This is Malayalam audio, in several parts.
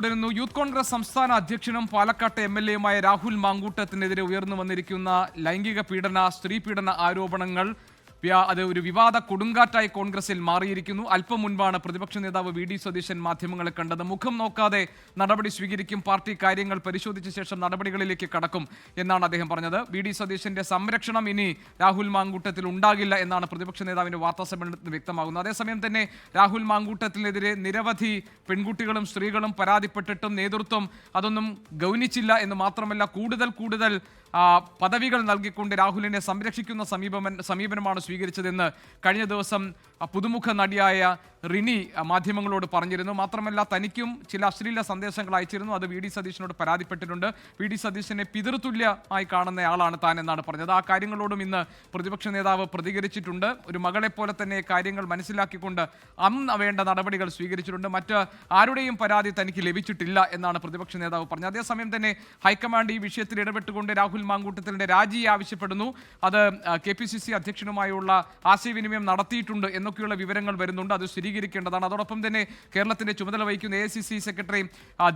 തുടരുന്നു. യൂത്ത് കോൺഗ്രസ് സംസ്ഥാന അധ്യക്ഷനും പാലക്കാട്ടെ എം എൽ എയുമായ രാഹുൽ മാങ്കൂട്ടത്തിനെതിരെ ഉയർന്നു വന്നിരിക്കുന്ന ലൈംഗിക പീഡന സ്ത്രീ പീഡന ആരോപണങ്ങൾ അത് ഒരു വിവാദ കൊടുങ്കാറ്റായി കോൺഗ്രസിൽ മാറിയിരിക്കുന്നു. അല്പം മുൻപാണ് പ്രതിപക്ഷ നേതാവ് വി ഡി സതീശൻ മാധ്യമങ്ങളെ കണ്ടത്. മുഖം നോക്കാതെ നടപടി സ്വീകരിക്കും പാർട്ടി കാര്യങ്ങൾ പരിശോധിച്ച ശേഷം നടപടികളിലേക്ക് കടക്കും എന്നാണ് അദ്ദേഹം പറഞ്ഞത്. വി ഡി സതീശന്റെ സംരക്ഷണം ഇനി രാഹുൽ മാങ്കൂട്ടത്തിൽ ഉണ്ടാകില്ല എന്നാണ് പ്രതിപക്ഷ നേതാവിന്റെ വാർത്താ സമ്മേളനത്തിൽ വ്യക്തമാകുന്നത്. അതേസമയം തന്നെ രാഹുൽ മാങ്കൂട്ടത്തിനെതിരെ നിരവധി പെൺകുട്ടികളും സ്ത്രീകളും പരാതിപ്പെട്ടിട്ടും നേതൃത്വം അതൊന്നും ഗൗനിച്ചില്ല എന്ന് മാത്രമല്ല കൂടുതൽ കൂടുതൽ പദവികൾ നൽകിക്കൊണ്ട് രാഹുലിനെ സംരക്ഷിക്കുന്ന സമീപമ സമീപനമാണ് സ്വീകരിച്ചതെന്ന് കഴിഞ്ഞ ദിവസം പുതുമുഖ നടിയായ റിനി മാധ്യമങ്ങളോട് പറഞ്ഞിരുന്നു. മാത്രമല്ല തനിക്കും ചില അശ്ലീല സന്ദേശങ്ങൾ അയച്ചിരുന്നു. അത് വി ഡി സതീശനോട് പരാതിപ്പെട്ടിട്ടുണ്ട്. വി ഡി സതീശനെ പിതൃതുല്യമായി കാണുന്ന ആളാണ് താൻ എന്നാണ് പറഞ്ഞത്. ആ കാര്യങ്ങളോടും ഇന്ന് പ്രതിപക്ഷ നേതാവ് പ്രതികരിച്ചിട്ടുണ്ട്. ഒരു മകളെ പോലെ തന്നെ കാര്യങ്ങൾ മനസ്സിലാക്കിക്കൊണ്ട് അന്ന് വേണ്ട നടപടികൾ സ്വീകരിച്ചിട്ടുണ്ട്. മറ്റ് ആരുടെയും പരാതി തനിക്ക് ലഭിച്ചിട്ടില്ല എന്നാണ് പ്രതിപക്ഷ നേതാവ് പറഞ്ഞത്. അതേസമയം തന്നെ ഹൈക്കമാൻഡ് ഈ വിഷയത്തിൽ ഇടപെട്ടുകൊണ്ട് രാഹുൽ മാങ്കൂട്ടത്തിന്റെ രാജി ആവശ്യപ്പെടുന്നു. അത് കെ പി സി സി ആശയവിനിമയം നടത്തിയിട്ടുണ്ട് എന്നൊക്കെയുള്ള വിവരങ്ങൾ വരുന്നുണ്ട്. അത് സ്ഥിരീകരിക്കേണ്ടതാണ്. അതോടൊപ്പം തന്നെ കേരളത്തിന്റെ ചുമതല വഹിക്കുന്ന എ സെക്രട്ടറി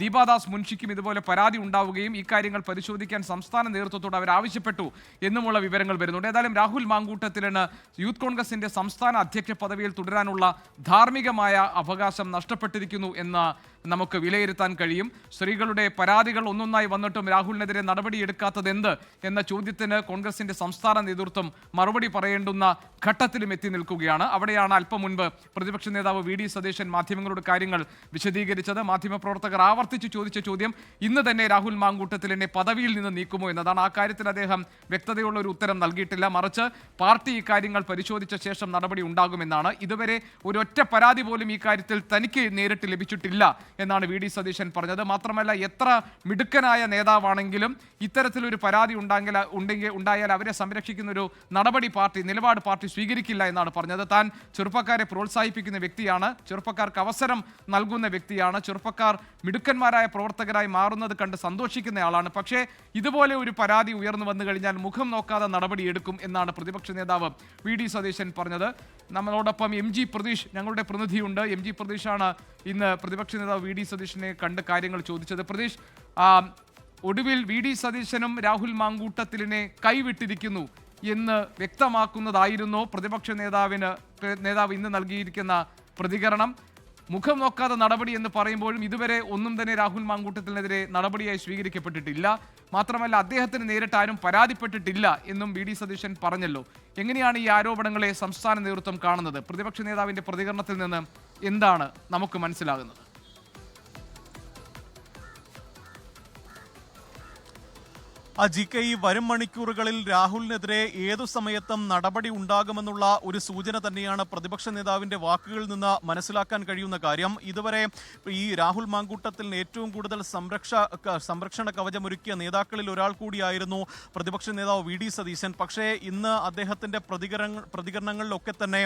ദീപാദാസ് മുൻഷിക്കും ഇതുപോലെ പരാതി ഉണ്ടാവുകയും ഇക്കാര്യങ്ങൾ കാര്യങ്ങൾ പരിശോധിക്കാൻ സംസ്ഥാന നേതൃത്വത്തോട് അവർ ആവശ്യപ്പെട്ടു എന്നുമുള്ള വിവരങ്ങൾ വരുന്നുണ്ട്. ഏതായാലും രാഹുൽ മാങ്കൂട്ടത്തിലാണ് യൂത്ത് കോൺഗ്രസിന്റെ സംസ്ഥാന അധ്യക്ഷ പദവിയിൽ തുടരാനുള്ള ധാർമ്മികമായ അവകാശം നഷ്ടപ്പെട്ടിരിക്കുന്നു എന്ന് നമുക്ക് വിലയിരുത്താൻ കഴിയും. സ്ത്രീകളുടെ പരാതികൾ ഒന്നൊന്നായി വന്നിട്ടും രാഹുലിനെതിരെ നടപടിയെടുക്കാത്തത് എന്ത് എന്ന ചോദ്യത്തിന് കോൺഗ്രസിന്റെ സംസ്ഥാന നേതൃത്വം മറുപടി പറയേണ്ടുന്ന ഘട്ടത്തിലും എത്തി നിൽക്കുകയാണ്. അവിടെയാണ് അല്പം മുൻപ് പ്രതിപക്ഷ നേതാവ് വി ഡി സതീശൻ മാധ്യമങ്ങളോട് കാര്യങ്ങൾ വിശദീകരിച്ചത്. മാധ്യമപ്രവർത്തകർ ആവർത്തിച്ച് ചോദിച്ച ചോദ്യം ഇന്ന് തന്നെ രാഹുൽ മാങ്കൂട്ടത്തിൽ എന്നെ പദവിയിൽ നിന്ന് നീക്കുമോ എന്നതാണ്. ആ കാര്യത്തിൽ അദ്ദേഹം വ്യക്തതയുള്ള ഒരു ഉത്തരം നൽകിയിട്ടില്ല. മറിച്ച് പാർട്ടി ഈ കാര്യങ്ങൾ പരിശോധിച്ച ശേഷം നടപടി ഉണ്ടാകുമെന്നാണ്. ഇതുവരെ ഒരൊറ്റ പരാതി പോലും ഈ കാര്യത്തിൽ തനിക്ക് നേരിട്ട് ലഭിച്ചിട്ടില്ല എന്നാണ് വി ഡി സതീശൻ പറഞ്ഞത്. മാത്രമല്ല എത്ര മിടുക്കനായ നേതാവാണെങ്കിലും ഇത്തരത്തിലൊരു പരാതി ഉണ്ടെങ്കിൽ ഉണ്ടെങ്കിൽ ഉണ്ടായാൽ അവരെ സംരക്ഷിക്കുന്ന ഒരു നടപടി പാർട്ടി നിലപാട് പാർട്ടി സ്വീകരിക്കില്ല എന്നാണ് പറഞ്ഞത്. താൻ ചെറുപ്പക്കാരെ പ്രോത്സാഹിപ്പിക്കുന്ന വ്യക്തിയാണ്. ചെറുപ്പക്കാർക്ക് അവസരം നൽകുന്ന വ്യക്തിയാണ്. ചെറുപ്പക്കാർ മിടുക്കന്മാരായ പ്രവർത്തകരായി മാറുന്നത് കണ്ട് സന്തോഷിക്കുന്ന ആളാണ് പക്ഷേ ഇതുപോലെ ഒരു പരാതി ഉയർന്നു വന്നു കഴിഞ്ഞാൽ മുഖം നോക്കാതെ നടപടിയെടുക്കും എന്നാണ് പ്രതിപക്ഷ നേതാവ് വി ഡി സതീശൻ പറഞ്ഞത്. നമ്മളോടൊപ്പം എം ജി പ്രതീഷ് ഞങ്ങളുടെ പ്രതിനിധിയുണ്ട്. എം ജി പ്രതീഷാണ് ഇന്ന് പ്രതിപക്ഷ നേതാവ് വി ഡി സതീഷിനെ കണ്ട് കാര്യങ്ങൾ ചോദിച്ചത്. പ്രതീഷ് ഒടുവിൽ വി ഡി സതീശനും രാഹുൽ മാങ്കൂട്ടത്തിലിനെ കൈവിട്ടിരിക്കുന്നു എന്ന് വ്യക്തമാക്കുന്നതായിരുന്നു പ്രതിപക്ഷ നേതാവിന് നേതാവ് ഇന്ന് നൽകിയിരിക്കുന്ന പ്രതികരണം. മുഖം നോക്കാതെ നടപടി എന്ന് പറയുമ്പോഴും ഇതുവരെ ഒന്നും തന്നെ രാഹുൽ മാങ്കൂട്ടത്തിനെതിരെ നടപടിയായി സ്വീകരിക്കപ്പെട്ടിട്ടില്ല. മാത്രമല്ല അദ്ദേഹത്തിന് നേരിട്ട് ആരും പരാതിപ്പെട്ടിട്ടില്ല എന്നും വി ഡി സതീശൻ പറഞ്ഞല്ലോ. എങ്ങനെയാണ് ഈ ആരോപണങ്ങളെ സംസ്ഥാന നേതൃത്വം കാണുന്നത്? പ്രതിപക്ഷ നേതാവിന്റെ പ്രതികരണത്തിൽ നിന്ന് എന്താണ് നമുക്ക് മനസ്സിലാകുന്നത്? ജി ഈ വരും മണിക്കൂറുകളിൽ രാഹുലിനെതിരെ ഏതു സമയത്തും നടപടി ഉണ്ടാകുമെന്നുള്ള ഒരു സൂചന തന്നെയാണ് പ്രതിപക്ഷ നേതാവിന്റെ വാക്കുകളിൽ നിന്ന് മനസ്സിലാക്കാൻ കഴിയുന്ന കാര്യം. ഇതുവരെ ഈ രാഹുൽ മാങ്കൂട്ടത്തിന് ഏറ്റവും കൂടുതൽ സംരക്ഷ സംരക്ഷണ കവചമൊരുക്കിയ നേതാക്കളിൽ ഒരാൾ കൂടിയായിരുന്നു പ്രതിപക്ഷ നേതാവ് വി ഡി സതീശൻ. പക്ഷേ ഇന്ന് അദ്ദേഹത്തിന്റെ പ്രതികരണ പ്രതികരണങ്ങളിലൊക്കെ തന്നെ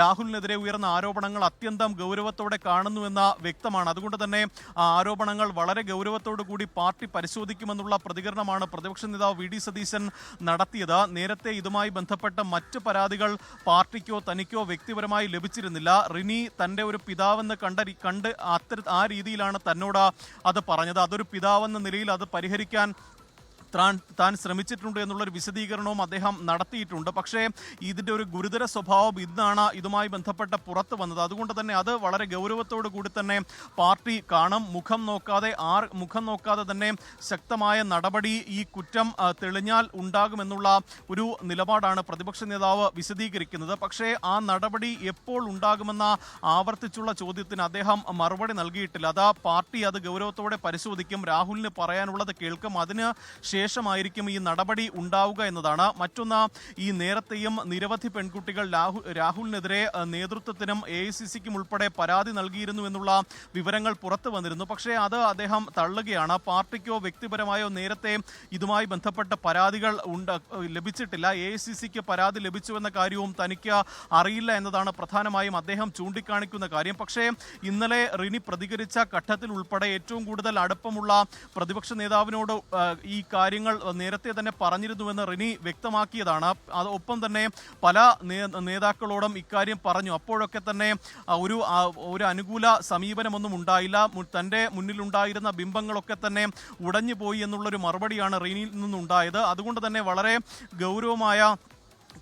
രാഹുലിനെതിരെ ഉയർന്ന ആരോപണങ്ങൾ അത്യന്തം ഗൗരവത്തോടെ കാണുന്നുവെന്ന വ്യക്തമാണ്. അതുകൊണ്ട് തന്നെ ആ ആരോപണങ്ങൾ വളരെ ഗൗരവത്തോടു കൂടി പാർട്ടി പരിശോധിക്കുമെന്നുള്ള പ്രതികരണമാണ് പ്രതിപക്ഷ നേതാവ് വി ഡി സതീശൻ നടത്തിയത്. നേരത്തെ ഇതുമായി ബന്ധപ്പെട്ട മറ്റ് പരാതികൾ പാർട്ടിക്കോ തനിക്കോ വ്യക്തിപരമായി ലഭിച്ചിരുന്നില്ല. റിനി തന്റെ ഒരു പിതാവെന്ന് കണ്ട കണ്ട് അത്തര ആ രീതിയിലാണ് തന്നോട് അത് പറഞ്ഞത്. അതൊരു പിതാവെന്ന നിലയിൽ അത് പരിഹരിക്കാൻ താൻ താൻ ശ്രമിച്ചിട്ടുണ്ട് എന്നുള്ളൊരു വിശദീകരണവും അദ്ദേഹം നടത്തിയിട്ടുണ്ട്. പക്ഷേ ഇതിന്റെ ഒരു ഗുരുതര സ്വഭാവം ഇന്നാണ് ഇതുമായി ബന്ധപ്പെട്ട പുറത്ത് വന്നത്. അതുകൊണ്ട് തന്നെ അത് വളരെ ഗൗരവത്തോടു കൂടി തന്നെ പാർട്ടി കാണും. മുഖം നോക്കാതെ ആർ മുഖം നോക്കാതെ തന്നെ ശക്തമായ നടപടി ഈ കുറ്റം തെളിഞ്ഞാൽ ഉണ്ടാകുമെന്നുള്ള ഒരു നിലപാടാണ് പ്രതിപക്ഷ നേതാവ് വിശദീകരിക്കുന്നത്. പക്ഷേ ആ നടപടി എപ്പോൾ ഉണ്ടാകുമെന്ന ആവർത്തിച്ചുള്ള ചോദ്യത്തിന് അദ്ദേഹം മറുപടി നൽകിയിട്ടില്ല. അത് പാർട്ടി അത് ഗൗരവത്തോടെ പരിശോധിക്കും. രാഹുലിന് പറയാനുള്ളത് കേൾക്കും. അതിന് ശേഷമായിരിക്കും ഈ നടപടി ഉണ്ടാവുക എന്നതാണ്. മറ്റൊന്ന് ഈ നേരത്തെയും നിരവധി പെൺകുട്ടികൾ രാഹുൽ രാഹുലിനെതിരെ നേതൃത്വത്തിനും എ ഐ സി സിക്കും ഉൾപ്പെടെ പരാതി നൽകിയിരുന്നു എന്നുള്ള വിവരങ്ങൾ പുറത്തു വന്നിരുന്നു. പക്ഷേ അത് അദ്ദേഹം തള്ളുകയാണ്. പാർട്ടിക്കോ വ്യക്തിപരമായോ നേരത്തെ ഇതുമായി ബന്ധപ്പെട്ട പരാതികൾ ഉണ്ട് ലഭിച്ചിട്ടില്ല. എ ഐ സി സിക്ക് പരാതി ലഭിച്ചുവെന്ന കാര്യവും തനിക്ക് അറിയില്ല എന്നതാണ് പ്രധാനമായും അദ്ദേഹം ചൂണ്ടിക്കാണിക്കുന്ന കാര്യം. പക്ഷേ ഇന്നലെ റിനി പ്രതികരിച്ച ഘട്ടത്തിൽ ഉൾപ്പെടെ ഏറ്റവും കൂടുതൽ അടുപ്പമുള്ള പ്രതിപക്ഷ നേതാവിനോട് ഈ കാര്യം കാര്യങ്ങൾ നേരത്തെ തന്നെ പറഞ്ഞിരുന്നുവെന്ന് റിനി വ്യക്തമാക്കിയതാണ്. അത് ഒപ്പം തന്നെ പല നേതാക്കളോടും ഇക്കാര്യം പറഞ്ഞു. അപ്പോഴൊക്കെ തന്നെ ഒരു ഒരു അനുകൂല സമീപനമൊന്നും ഉണ്ടായില്ല. തന്റെ മുന്നിലുണ്ടായിരുന്ന ബിംബങ്ങളൊക്കെ തന്നെ ഉടഞ്ഞു പോയി എന്നുള്ളൊരു മറുപടിയാണ് റീനിയിൽ നിന്നുണ്ടായത്. അതുകൊണ്ട് തന്നെ വളരെ ഗൗരവമായ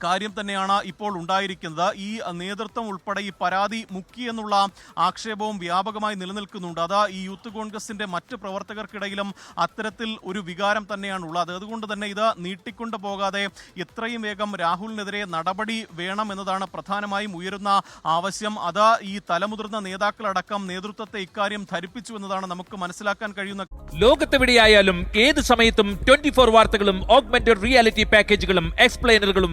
കാര്യം തന്നെയാണ് ഇപ്പോൾ ഉണ്ടായിരിക്കുന്നത്. ഈ നേതൃത്വം ഉൾപ്പെടെ ഈ പരാതി മുക്കി എന്നുള്ള ആക്ഷേപവും വ്യാപകമായി നിലനിൽക്കുന്നുണ്ട്. അത് ഈ യൂത്ത് കോൺഗ്രസിന്റെ മറ്റ് പ്രവർത്തകർക്കിടയിലും അത്തരത്തിൽ ഒരു വികാരം തന്നെയാണ് ഉള്ളത് അതുകൊണ്ട് തന്നെ ഇത് നീട്ടിക്കൊണ്ടു പോകാതെ എത്രയും വേഗം രാഹുലിനെതിരെ നടപടി വേണം എന്നതാണ് പ്രധാനമായും ഉയരുന്ന ആവശ്യം. അത് ഈ തലമുതിർന്ന നേതാക്കളടക്കം നേതൃത്വത്തെ ഇക്കാര്യം ധരിപ്പിച്ചു എന്നതാണ് നമുക്ക് മനസ്സിലാക്കാൻ കഴിയുന്ന ലോകത്തെവിടെയായാലും ഏത് സമയത്തും ട്വന്റി ഫോർ വാർത്തകളും ഓഗ്മെന്റഡ് റിയാലിറ്റി പാക്കേജുകളും എക്സ്പ്ലെയിനറുകളും